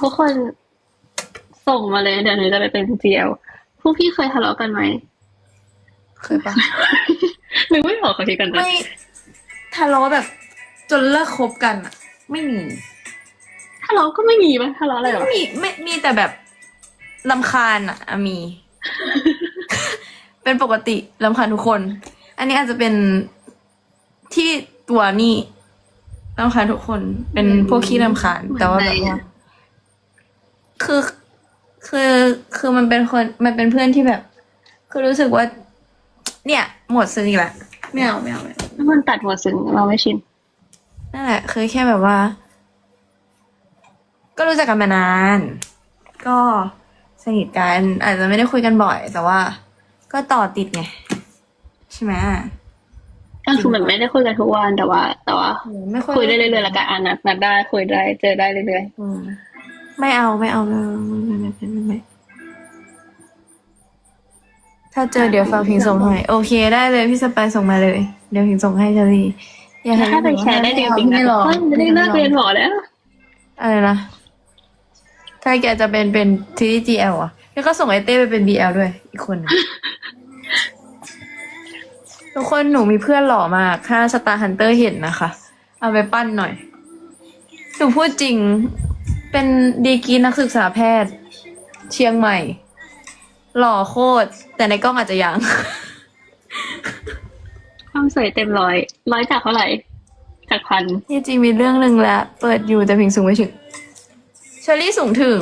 ทุกคนส่งมาเลย เดี๋ยวหนูจะไปเป็นเจียวพวกพี่เคยทะเลาะกันไหม เคยปะหนูไม่บอกเขาทีกันนะไม่ทะเลาะแบบ จนเลิกคบกันอะไม่มี ทะเลาะก็ไม่มีปะทะเลาะอะไรหรอ ไม่มีไม่มีแต่แบบลำคาญอะอะมี เป็นปกติลำคาญทุกคน อันนี้อาจจะเป็นที่ตัวนี่ลำคาญทุกคน เป็นพวกขี้ลำคาญ แต่ว่าแบบว่า คือคือคือมันเป็นคนมันเป็นเพื่อนที่แบบ คือรู้สึกว่า เนี่ย หมดซึ้งอีกแล้วไม่เอาไม่เอาไม่เอามันตัดหัวซึ้งเราไม่ชินนั่นแหละเคยแค่แบบว่า ก็รู้จักกันมานาน ก็สนิทกัน อาจจะไม่ได้คุยกันบ่อย แต่ว่า ก็ต่อติดไง ใช่ไหมก็คือมันไม่ได้คุยกันทุกวันแต่ว่า แต่ว่าโอ้ไม่ค่อยคุยได้เรื่อยๆแล้วกันอะนัดนัดได้คุยได้เจอได้เรื่อยอืม ไม่เอาไม่เอาไม่เอาไม่ไม่ไม่ไม่ไม่ถ้าเจอเดี๋ยวฝากพิงส่งให้โอเคได้เลยพี่สไปร์ส่งมาเลย เดี๋ยวพิงส่งให้เชอรี่อยากๆให้ถ้าไปแชร์ได้จริงๆนะไม่หรอกไม่ได้เลิกเรียนหมอแล้วอะไรนะถ้าแกจะเป็นเป็นทีดีจีเอลอะแล้วก็ส่งไอเต้ไปเป็นบีเอลด้วย อีกคนหนึ่งทุกคนหนูมีเพื่อนหล่อมากถ้าสตาร์ฮันเตอร์เห็นนะคะ เอาไปปั้นหน่อยหนูพูดจริง เป็นดีกรีนักศึกษาแพทย์ เชียงใหม่ หล่อโคตร แต่ในกล้องอาจจะยัง ความสวยเต็มร้อย ร้อยจากเท่าไหร่ จากพัน ที่จริงมีเรื่องหนึ่งแล้ว เปิดอยู่แต่พิงสูงไม่ถึงเชอรี่สูงถึง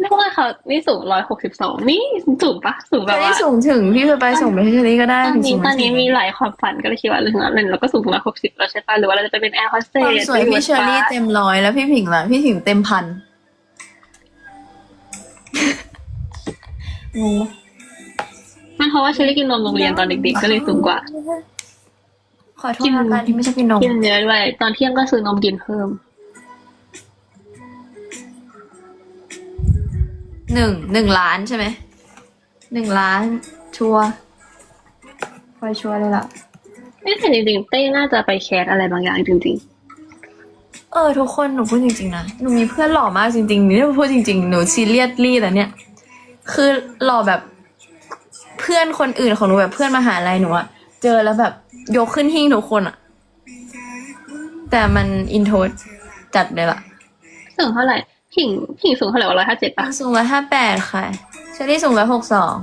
เรียกว่าเขานี่สูงร้อยหกสิบสองนี่สูงปะสูงเชแบอบรี่ว่าสูงถึงพี่เคยไปส่งไปให้เชอรี่ก็ได้ตอนพิงนี้สูงตไม่อนถึนี้งมีหลายความฝันก็เลยคิดว่าเรื่องนั้นเราก็สูงร้อยหกสิบแล้วใช่ปะหรือว่าเราจะไปเป็นแอร์โฮสเตความสสวยพี่เชอรี่เต็มร้อยแล้วพี่ผิงล่ะพี่ผิงเต็มพัน งงมันเพราะว่าเชอรี่กินนมโรงเรียนตอนเด็กๆก็เลยสูงกว่า ขอโทษนะการที่ไม่ใช่พี่นมกินเยอะด้วย ตอนเที่ยงก็ซื้อนมกินเพิ่ม หนึ่งหนึ่งล้านใช่ไหมหนึ่งล้าน ชัวร์คอยชัวร์เลยล่ะไม่แต่จริงๆเต้น่าจะไปแคสอะไรบางอย่างจริง เออทุกคนหนูพูดจริงๆนะหนูมีเพื่อนหล่อมากจริงๆนี่พูดจริงๆหนูซีเรียสลี่แต่เนี่ยคือหล่อแบบเพื่อนคนอื่นของหนูแบบเพื่อนมหาลัยหนูอะเจอแล้วแบบยกขึ้นหิ้งทุกคนอะแต่มันอินโทรจัดเลยล่ะๆสูงเท่าไหร่ผิงผิงสูงเท่าไหร่วะร้อยห้าเจ็ดปะสูงร้อยห้าแปดค่ะเชอรี่สูงร้อยหกสอง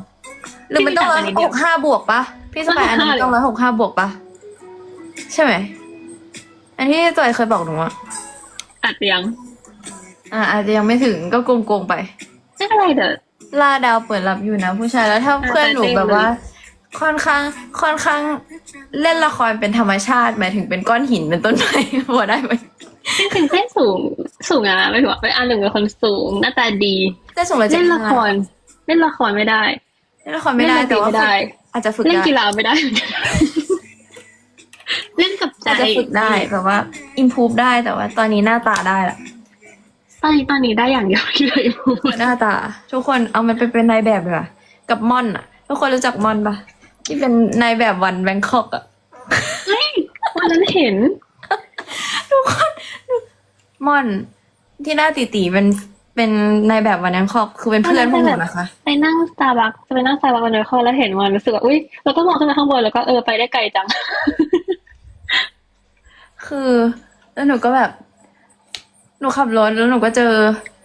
หรือมันต้องร้อยพี่มีต่างกันนิดเดีหยวกห้าบวกปะพี่สบายอันนี้165ต้องร้อยหกห้าบวกปะใช่ไหมอันที่จอยเคยบอกหนูอะ อาจจะยังอ่าอาจจะยังไม่ถึงก็โกงๆไป ไม่เป็นไรเด้อล่าดาวเปิดรับอยู่นะผู้ชายแล้วถ้าเพื่อนหนูแต่เต็มแบบว่าเลยค่อนข้างค่อนข้างเล่นละครเป็นธรรมชาติหมายถึงเป็นก้อนหินเป็นต้นไม้พอได้ไหมจริงๆเต้สูงสูงนะไม่ถือว่าเป็นอันหนึ่งเป็นคนสูง หน้าตาดี ได้ส่งมาจากเล่นละคร เล่นละครไม่ได้ เล่นละครไม่ได้เล่นดนตแต่รีว่าไม่ได้ อาจจะฝึกเล่นได้กีฬาไม่ได้เหมือนกันเล่นกับ ใจอาจจะฝึกได้แบบว่าอิมพูฟได้แต่ว่า ตอนนี้หน้าตาได้ละตอนนี้ตอนนี้ได้อย่างเดียวที่เลยพูดหน้าตา ทุกคนเอามันไปเป็นนายแบบเลยอะกับม่อนอะทุกคนรู้จักม่อนปะที่เป็นนายแบบวันแบงคอกอะเฮ้ยวันนั้นเห็นม่อน ที่หน้าตีตีๆเป็นเป็นนายแบบวันแบงคอกคือเป็นเพื่อนพวกหนูนะคะไปนั่งสตาร์บัคจะไปนั่งสตาร์บัควันเดียวเขาแล้วเห็นมันรู้สึกว่าอุ้ยเราก็มองขึ้นไปข้างบนแล้วก็เออไปได้ไกลจัง คือแล้วหนูก็แบบ หนูขับรถแล้วหนูก็เจอ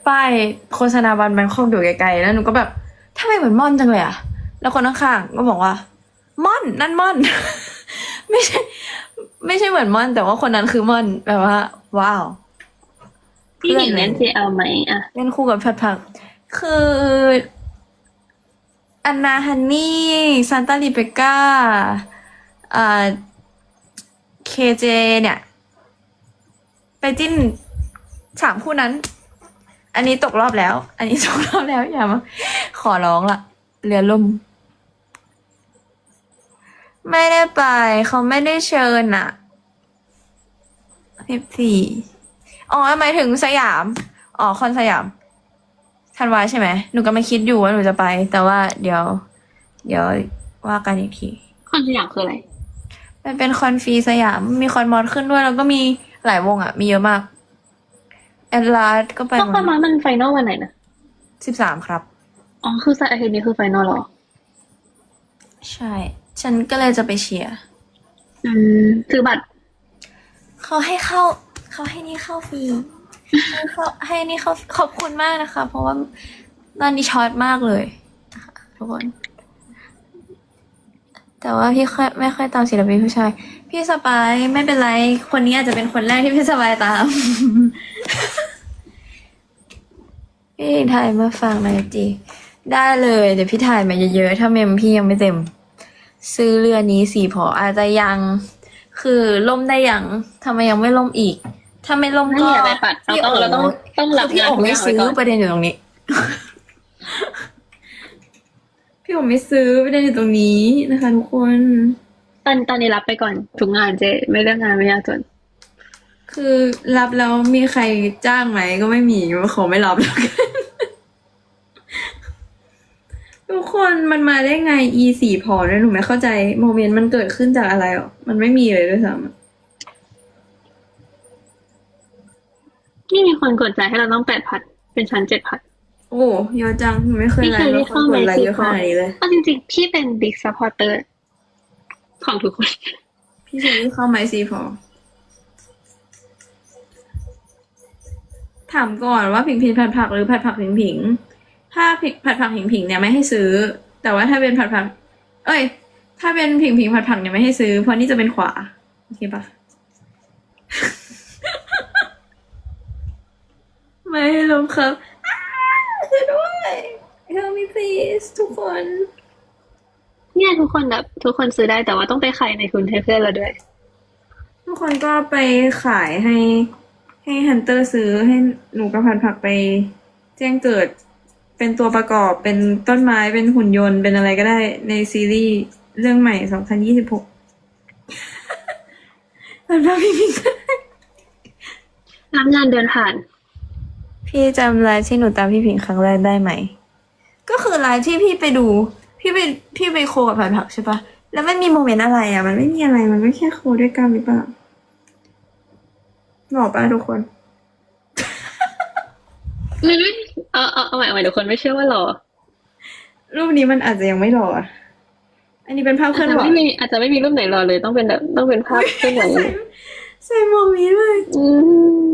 ป้ายโฆษณาวันแบงคอกอยู่ไกลๆแล้วหนูก็แบบทำไมเหมือนม่อนจังเลยอะแล้วคนข้างๆก็บอกว่า ม่อนนั่นม่อน ไม่ใช่ ไม่ใช่เหมือนม่อน แต่ว่าคนนั้นคือม่อนแบบว่า ว้าวพี่หญิงเล่น CL ไหมอะเล่นคู่กับแพทพัก คืออันนาฮันนี่ซานตาลิเบก้าอ่าเคเจเนี่ยไป จิ้นสามคู่นั้น อันนี้ตกรอบแล้ว อันนี้ตกรอบแล้วอย่ามาขอร้องละเรือล่ม ไม่ได้ไป เขาไม่ได้เชิญอะสิบสี่อ๋อหมายถึงสยาม อ๋อคอนสยามธันวาใช่ไหมหนูก็ไม่คิดอยู่ว่าหนูจะไป แต่ว่าเดี๋ยว เดี๋ยวว่ากันอีกทีคอนสยามคืออะไร มันเป็นคอนฟรีสยาม มีคอนมอดขึ้นด้วย แล้วก็มี หลายวงอะ มีเยอะมากแอดลาสก็ไปนครบาลมันไฟนอลวันไหนนะสิบสามครับ อ๋อ คือสัปดาห์นี้คือไฟนอลเหรอ ใช่ ฉันก็เลยจะไปเชียร์อืมซื้อบัตรเขาให้เข้า เขาให้นี่เข้าฟรีให้เข้าให้นี่เข้าขอบคุณมากนะคะ เพราะว่าตอนนี้ช็อตมากเลยนะคะทุกคน แต่ว่าพี่ค่อยไม่ค่อยตามศิลปินผู้ชาย พี่สปายไม่เป็นไร คนนี้อาจจะเป็นคนแรกที่พี่สปายตาม พี่ถ่ายมาฟังหน่อยจีได้เลย เดี๋ยวพี่ถ่ายมาเยอะๆ ถ้าเมมพี่ยังไม่เต็ม ซื้อเรือนี้สีพออาจจะยัง คือล่มได้ยังทำไมยังไม่ล่มอีก ถ้าไม่ล่มไม่ก็อยากไปปัดเราต้องเราต้องต้องรับพี่งานโอ๋ทุกอไม่ย่างไว้ซื้อก่อนประเด็นอยู่ตรงนี้ พี่โอ๋ไม่ซื้อประเด็นอยู่ตรงนี้นะคะทุกคน ตอนตอนนี้รับไปก่อนทุกงานเจไม่เรื่องงานไม่ยากจน คือรับแล้วมีใครจ้างไหมก็ไม่มีขอไม่รับแล้วกัน ทุกคนมันมาได้ไง e สี่พอเนี่ยหนูไม่เข้าใจโมเมนต์มันเกิดขึ้นจากอะไรอะมันไม่มีเลยด้วยซ้ำอะนี่มีคนกดใจให้เราต้องแปดพันเป็นชั้นเจ็ดพัน โอ้เยอะจังหนูไม่เคยพี่ไลเคยฟ์ได้แล้วคเข้านกไหมดไลฟ์ซีเยอะพขอนาดนี้เลยเอาจริงๆ พี่เป็นบิ๊กซัพพอร์เตอร์ ของทุกคน พี่ซื้อเข้าไหมซีพอ ถามก่อนว่าผิงผิงผัดผักหรือผัดผักผิงผิง ถ้าผิงผัดผักผิงผิงเนี่ยไม่ให้ซื้อ แต่ว่าถ้าเป็นผัดผัก เอ้ย ถ้าเป็นผิงผิงผัดผักเนี่ยไม่ให้ซื้อ เพราะนี่จะเป็นขวา โอเคปะไม่ให้ลงครับอ้าช่วยด้วย Help me please ทุกคน เนี่ยทุกคนแบบทุกคนซื้อได้แต่ว่าต้องไปขายในทุนให้เพื่อนเราด้วย ทุกคนก็ไปขายให้ ให้ฮันเตอร์ซื้อให้หนูกับพันผักไป แจ้งเกิดเป็นตัวประกอบเป็นต้นไม้เป็นหุ่นยนต์เป็นอะไรก็ได้ในซีรีส์เรื่องใหม่2026พันผักพี่พี่รับงานเดินผ่าน พี่จำไลฟ์ที่หนูตามพี่ผิงครั้งแรกได้ไหมก็ คือไลฟ์ที่พี่ไปดู พี่ไปพี่ไปโคกับพันผักใช่ปะแล้วมันมีโมเมนต์อะไรอะ มันไม่มีอะไร มันไม่แค่โคด้วยกันหรือเปล่าบอกป่ะทุกคนไม่ไม่เอาเอาเอาใหม่เอาใหม่เดี๋ยวคนไม่เชื่อว่าหรอรูปนี้มันอาจจะยังไม่หล่ออะอันนี้เป็นภาพเคอาจลื่อนจะไหวไม่มีอาจจะไม่มีรูปไหนรอเลยต้องเป็นแบบต้องเป็นภาพเคลื่อนไหวใส่ใส่หมวกนี้เลย อืม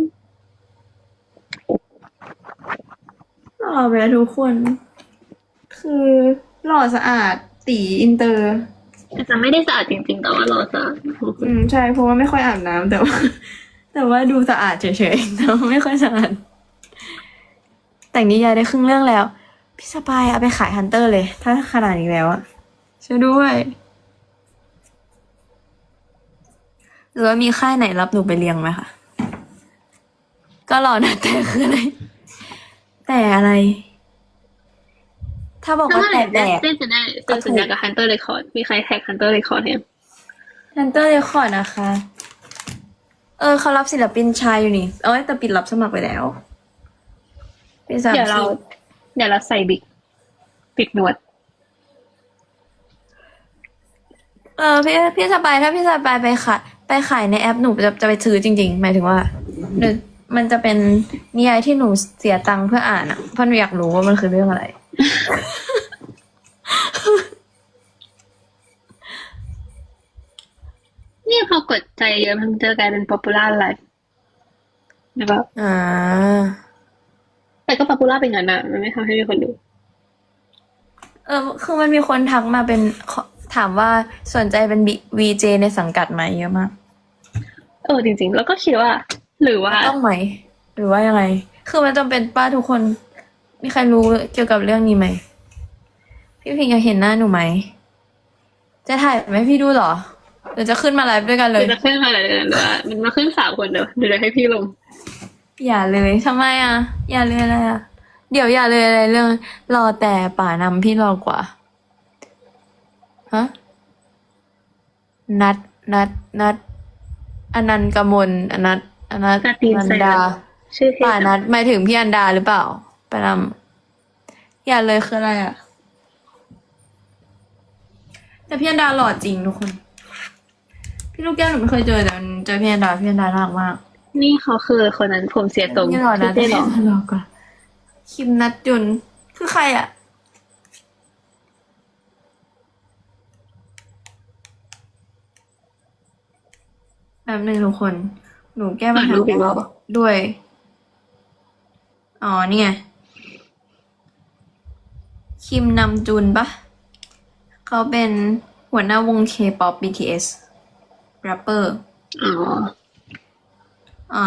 หล่อไปอะทุกคน คือหล่อสะอาดตีอินเตอร์ อาจจะไม่ได้สะอาดจริงๆ แต่ว่าหรอสะอาดอืมใช่เพราะว่าไม่ค่อยอาบน้ำแต่ว่า แต่ว่าดูสะอาดเฉยๆแต่ว่าไม่ค่อยสะอาด แต่งนิยายได้ครึ่งเรื่องแล้ว พี่สปายเอาไปขายฮันเตอร์เลย ถ้าขนาดนี้แล้วอะช่วยด้วย หรือว่ามีค่ายไหนรับหนูไปเลี้ยงไหมคะก็รอนะแต่คืออะไร แต่อะไร ถ้าบอกถ้าว่าเมื่อไหแต่ร่แดได้กเส้นจะได้เซ็นสัญญากับ Hunter Record มีใครแท็ก Hunter Record เนี่ยฮันเตอร์เรคคอร์ดนะคะ เออเขารับศิลปินชายอยู่นี่ เอ้ยแต่ปิดรับสมัครไปแล้วปีสามเดี๋ยวเราสิบเดี๋ยวเราใส่บิ๊กปิดหนวด เออพี่พี่สบายถ้าพี่สบายไปขายไปขายในแอปหนูจะจะไปซื้อจริง ๆ หมายถึงว่าหรือมันจะเป็นนิยายที่หนูเสียตังค์เพื่ออ่านอะเพราะหนูอยากรู้ว่ามันคือเรื่องอะไร เนี่ย พอกดใจเยอะมันจะกลายเป็น popular life นะครับอ่า แต่ก็ popular เป็นงั้นอะมันไม่ทำให้มีคนดู เออคือมันมีคนทักมาเป็นขอถามว่าสนใจเป็นวีเจในสังกัดไหมเยอะมาก เออจริง ๆ แล้วก็คิดว่า หรือว่า ต้องไหม หรือว่ายังไง คือมันจำเป็นป้าทุกคน มีใครรู้เกี่ยวกับเรื่องนี้ไหม พี่พิงอยากเห็นหน้าหนูไหม จะถ่ายไหมพี่ดูเหรอ หรือจะขึ้นมาไลฟ์ด้วยกันหเลรืยอจะขึ้นมาอะไรเดี๋ยวว่ามันมาขึ้นสามคนเดี๋ยวเดี๋ยวให้พี่ลง อย่าเลยทำไมอะ อย่าเลยอะไรอะ เดี๋ยวอย่าเลยอะไรเรื่อง รอแต่ป่านำพี่รอกว่า ฮะ นัด นัด นัดอนันต์กมลอนัทอนัทกาตีนนันใส่ดาชื่อเท่ป่านัดหมายถึงพี่อันดาหรือเปล่าปานำอย่าเลยคืออะไรอะ แต่พี่อันดาหล่อจริงทุกคน พี่ลูกแก้วหนูไม่เคยเจอแต่มันเจอพี่อันดาพี่อันดาน่ารักมากนี่เขาคือคนนั้นผมเสียตรงนี่หรอนะที่เต้หรอรอก่อนคิมนัดจุนคือใครอะแบบหนึ่งทุกคน หนูแก้ปัญหาอ่านรูปอีกรอบเหรอด้วย อ๋อ นี่ไง คิมนำจุนปะ เขาเป็นหัวหน้าวง K-pop BTS แรปเปอร์ อ๋อ อ่า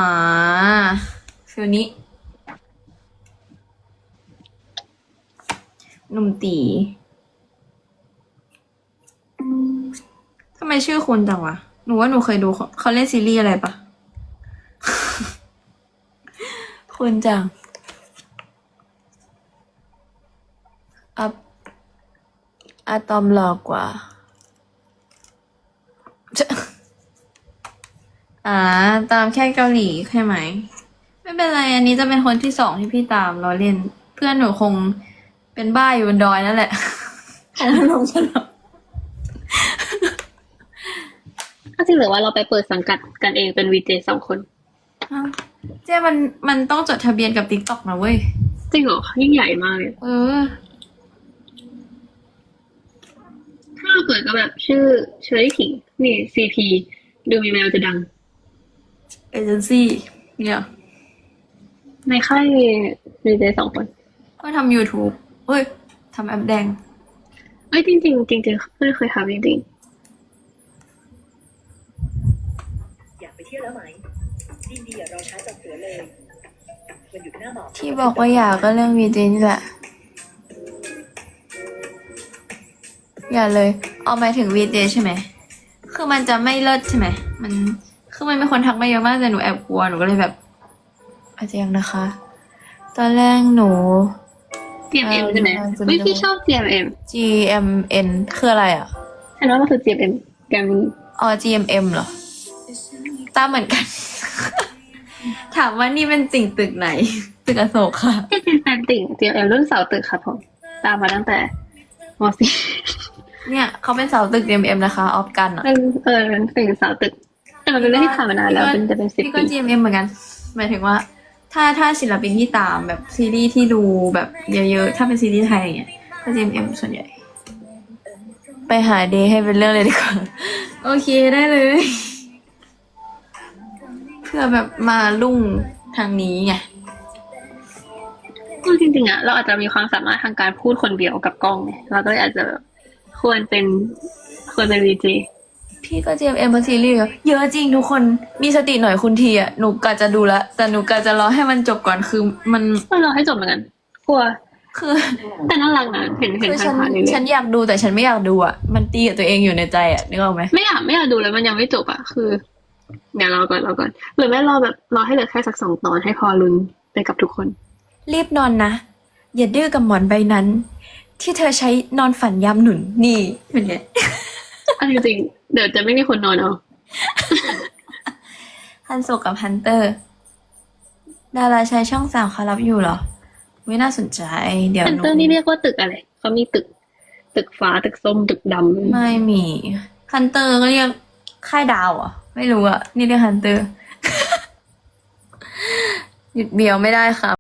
ฟิลนี้ หนุ่มตีทำไมชื่อคุณจังวะ หนูว่าหนูเคยดูเขาเขาเล่นซีรีส์อะไรปะ คุณจังอะอะตอมหลอกกว่า จะ อ่า ตามแค่เกาหลีใช่ไหม ไม่เป็นไร อันนี้จะเป็นคนที่สองที่พี่ตามเราเล่น เพื่อนหนูคงเป็นบ้าอยู่บนดอยนั่นแหละของลงฉลองถ้าจริงหรือว่าเราไปเปิดสังกัดกันเองเป็นวีเจสองคนอ้าวเจ๊มันมันต้องจดทะเบียนกับติ๊กต็อกนะเว้ย จริงเหรอยิ่งใหญ่มากเลยเออ ถ้าเราเปิดก็แบบชื่อเชอรี่ถิงนี่ซีพีดูมีแววจะดัง เอเจนซี่เนี่ยในค่ายวีเจสองคนก็ทำ YouTube เอ้ยทำแอปแดง เอ้ยจริงๆจริงๆไม่เคยทำจริงอยากไปเที่ยวแล้วไหมยินดีอย่ารอช้าจากเสือเลยวันหยุดหน้าหมอกที่บอกว่าอยากก็เรื่องวีเจนี่แหละ อย่าเลย เอาหมายถึงวีเจใช่ไหม คือมันจะไม่เลิศใช่ไหม มัน คือมันมีคนทักมาเยอะมากแต่หนูแอบกลัวหนูก็เลยแบบอาจจะยังนะคะ ตอนแรกหนูๆ GMM ใช่ไหมอ่าเฮ้ยพี่ชอบ GMM GMN คืออะไรอะฉันว่ามันคือ GMM แกมอ๋อ GMM เหรอ ตามเหมือนกัน ถามว่านี่เป็นติ่งตึกไหน ตึกอโศกค่ะ ที่เป็นแฟนติ่ง GMM รุ่นเสาตึกครับผมตามมาตั้งแต่ม .4 เนี่ยเขาเป็นเสาตึก GMM นะคะ ออฟกันอะ เป็นเออเป็นติ่งเสาตึก แต่มันเป็นเรื่องที่ผ่านมานานแล้วเป็นจะเป็นสิบพี่ก็ ปี GMM เหมือนกันหมายถึงว่า ถ้าถ้าศิลปินที่ตามแบบซีรีส์ที่ดูแบบเยอะๆ ถ้าเป็นซีรีส์ไทยอย่างเงี้ยก็ GMM ส่วนใหญ่ ไปหาเดย์ให้เป็นเรื่องเลยดีกว่า โอเคได้เลย เพื่อแบบมาลุ่งทางนี้ไงก็จริงๆอะเราอาจจะมีความสามารถทางการพูดคนเดียวกับกล้องไงเราก็เลยอาจจะแบบควรเป็นควรเป็น VJ พี่ก็ GMM เพราะซีรีส์เยอะเยอะจริงทุกคนมีสติหน่อยคุณทีอะหนูกะจะดูละแต่หนูกะจะรอให้มันจบก่อนคือมันก็รอให้จบเหมือนกันกลัวคือแต่น่ารักนะเห็นเห็นคือฉันผ่านๆนี่เลฉันยอยากดูแต่ฉันไม่อยากดูอะมันตีกับตัวเองอยู่ในใจอะนึกออกไหมไม่อยากไม่อยากดูแล้วมันยังไม่จบอะคือ เดี๋ยวรอก่อนรอก่อนหรือไม่รอแบบรอให้เหลือแค่สักสองตอนให้พอลุ้นไปกับทุกคน รีบนอนนะอย่าดื้อกับหมอนใบนั้น ที่เธอใช้นอนฝันยามหนุนนี่เป็นไงอันจริงๆ เดี๋ยวจะไม่มีคนนอนเอา ฮันโซกับฮันเตอร์ ดาราชายช่องสามเขารับอยู่เหรอไม่น่าสนใจ เดี๋ยวเซนหนูเตอร์นี่เรียกว่าตึกอะไร เขามีตึก ตึกฟ้า ตึกส้ม ตึกดำไม่มีฮันเตอร์ก็เรียกค่ายดาวเหรอะ ไม่รู้อะ นี่เรียกฮันเตอร์ หยุดเบียวไม่ได้ค่ะ